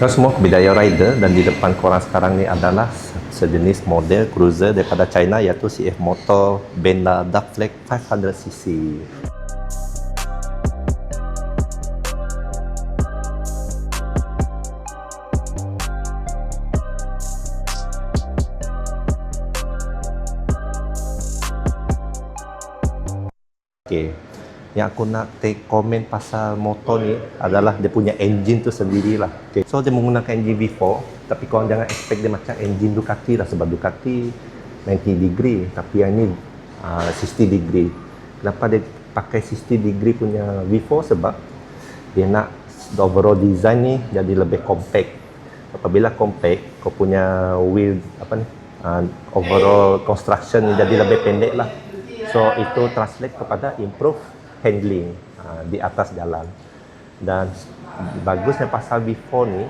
Kalau semua Bidaya Rider dan di depan korang sekarang ni adalah sejenis model cruiser daripada China iaitu CF Motor Benda Dark Flag 500cc. Okay. Yang aku nak take komen pasal motor ni adalah dia punya engine tu sendirilah. Okay. So dia menggunakan engine V4 tapi korang jangan expect dia macam engine Ducati lah sebab Ducati 90 degree tapi yang ni uh, 60 degree. Kenapa dia pakai 60 degree punya V4 sebab dia nak the overall design ni jadi lebih compact. Apabila compact, kau punya wheel apa ni uh, overall construction ni jadi lebih pendek lah. So itu translate kepada improve handling uh, di atas jalan. Dan bagusnya pasal V4 ni,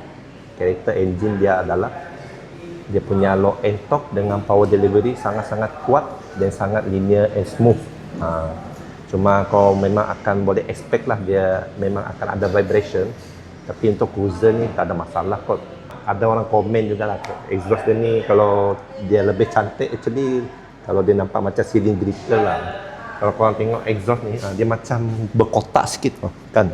karakter engine dia adalah dia punya low end torque dengan power delivery sangat-sangat kuat dan sangat linear and smooth. Uh, cuma kau memang akan boleh expect lah dia memang akan ada vibration. Tapi untuk cruiser ni tak ada masalah kot. Ada orang komen juga lah exhaust dia ni kalau dia lebih cantik actually kalau dia nampak macam cylindrical lah kalau korang tengok exhaust ni uh, dia macam berkotak sikit kan?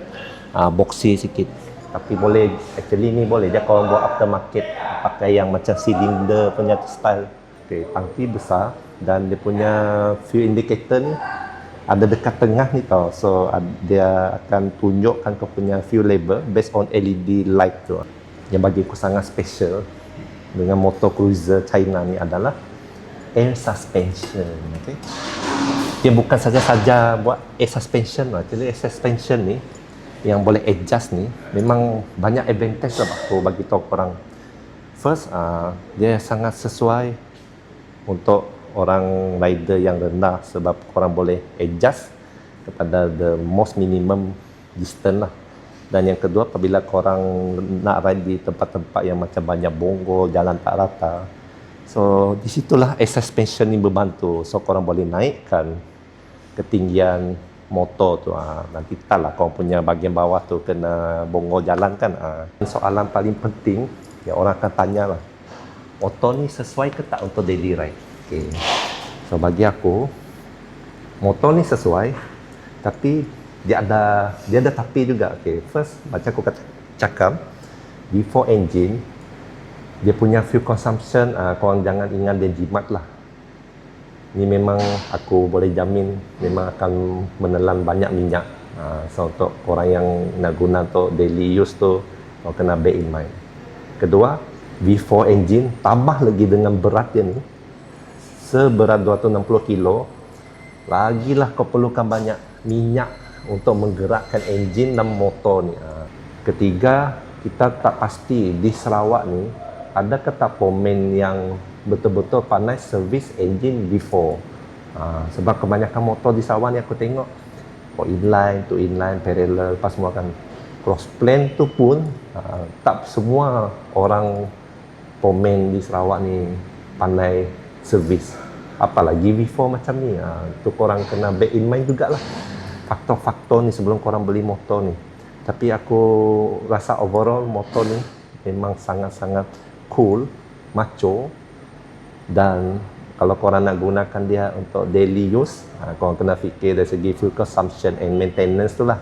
Uh, boxy sikit. Tapi boleh actually ni boleh. Dia korang buat aftermarket pakai yang macam cylinder punya style. Okay, tangki besar dan dia punya fuel indicator ni ada dekat tengah ni tau. So uh, dia akan tunjukkan kau punya fuel level based on LED light tu. Yang bagi aku sangat special dengan motor cruiser China ni adalah air suspension okay? Dia bukan saja-saja buat air suspension lah. Jadi air suspension ni yang boleh adjust ni memang banyak advantage lah aku bagi tahu korang. First, uh, dia sangat sesuai untuk orang rider yang rendah sebab korang boleh adjust kepada the most minimum distance lah. Dan yang kedua, apabila korang nak ride di tempat-tempat yang macam banyak bonggol, jalan tak rata, so disitulah air suspension ni berbantu. So korang boleh naikkan ketinggian motor tu ha. nanti tak lah kau punya bahagian bawah tu kena bonggol jalan kan ha. soalan paling penting yang orang akan tanya lah motor ni sesuai ke tak untuk daily ride okay. so bagi aku motor ni sesuai tapi dia ada dia ada tapi juga okay. first macam aku kata cakap before engine dia punya fuel consumption uh, korang jangan ingat dia jimat lah ni memang aku boleh jamin memang akan menelan banyak minyak. Uh, so untuk orang yang nak guna untuk daily use tu kau kena bear in mind. Kedua V4 engine tambah lagi dengan berat dia ni. Seberat 260 kilo. Lagilah kau perlukan banyak minyak untuk menggerakkan engine dan motor ni. Uh, ketiga kita tak pasti di Sarawak ni ada tak pomen yang betul-betul pandai servis engine before. Uh, sebab kebanyakan motor di Sarawak ni aku tengok oh inline to inline parallel pas semua kan. Cross plane tu pun uh, tak semua orang pomen di Sarawak ni pandai servis apalagi V4 macam ni uh, tu korang kena bear in mind jugalah. Faktor-faktor ni sebelum korang beli motor ni. Tapi aku rasa overall motor ni memang sangat-sangat cool macho dan kalau korang nak gunakan dia untuk daily use ha, korang kena fikir dari segi fuel consumption and maintenance tu lah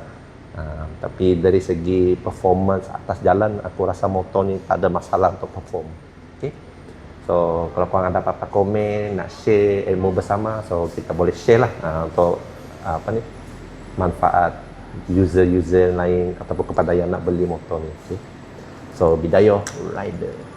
ha, tapi dari segi performance atas jalan aku rasa motor ni tak ada masalah untuk perform okay? so kalau korang ada apa-apa komen nak share ilmu bersama so kita boleh share lah ha, untuk apa ni manfaat user-user lain ataupun kepada yang nak beli motor ni okay? so Bidayo Rider